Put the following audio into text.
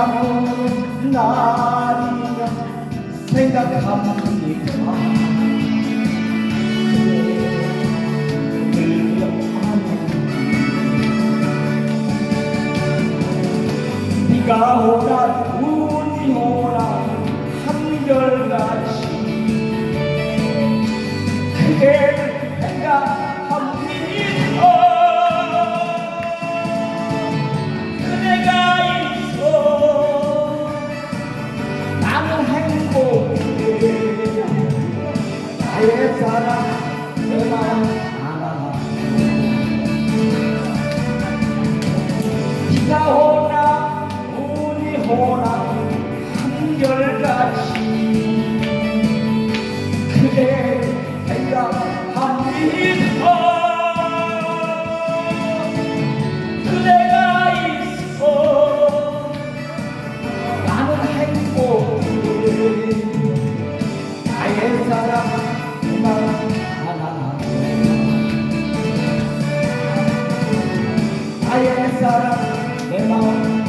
가는 날이면 생각합니다 비가 오라 눈이 오라 한결같이 그대 されば